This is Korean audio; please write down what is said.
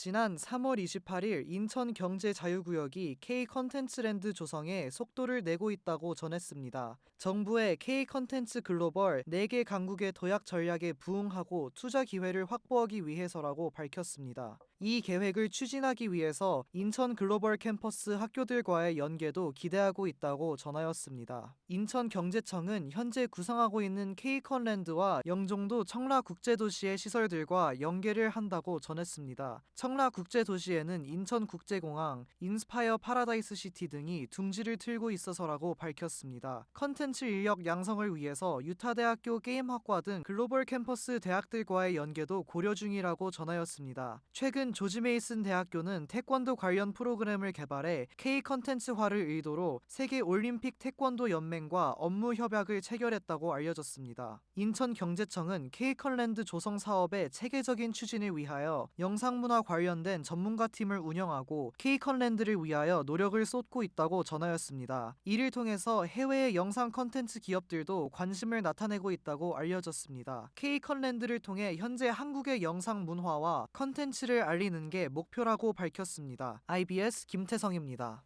지난 3월 28일 인천 경제자유구역이 K 컨텐츠랜드 조성에 속도를 내고 있다고 전했습니다. 정부의 K 컨텐츠 글로벌 4개 강국의 도약 전략에 부응하고 투자 기회를 확보하기 위해서라고 밝혔습니다. 이 계획을 추진하기 위해서 인천 글로벌 캠퍼스 학교들과의 연계도 기대하고 있다고 전하였습니다. 인천경제청은 현재 구상하고 있는 K컨랜드와 영종도 청라 국제도시의 시설들과 연계를 한다고 전했습니다. 청 라국제도시에는 인천국제공항, 인스파이어 파라다이스 시티 등이 둥지를 틀고 있어서라고 밝혔습니다. 컨텐츠 인력 양성을 위해서 유타대학교 게임학과 등 글로벌 캠퍼스 대학들과의 연계도 고려 중이라고 전하였습니다. 최근 조지 메이슨 대학교는 태권도 관련 프로그램을 개발해 K 컨텐츠화를 의도로 세계 올림픽 태권도 연맹과 업무 협약을 체결했다고 알려졌습니다. 인천경제청은 K컨랜드 조성 사업의 체계적인 추진을 위하여 영상문화 관련된 전문가 팀을 운영하고 K컨랜드를 위하여 노력을 쏟고 있다고 전하였습니다. 이를 통해서 해외의 영상 컨텐츠 기업들도 관심을 나타내고 있다고 알려졌습니다. K컨랜드를 통해 현재 한국의 영상 문화와 컨텐츠를 알리는 게 목표라고 밝혔습니다. IBS 김태성입니다.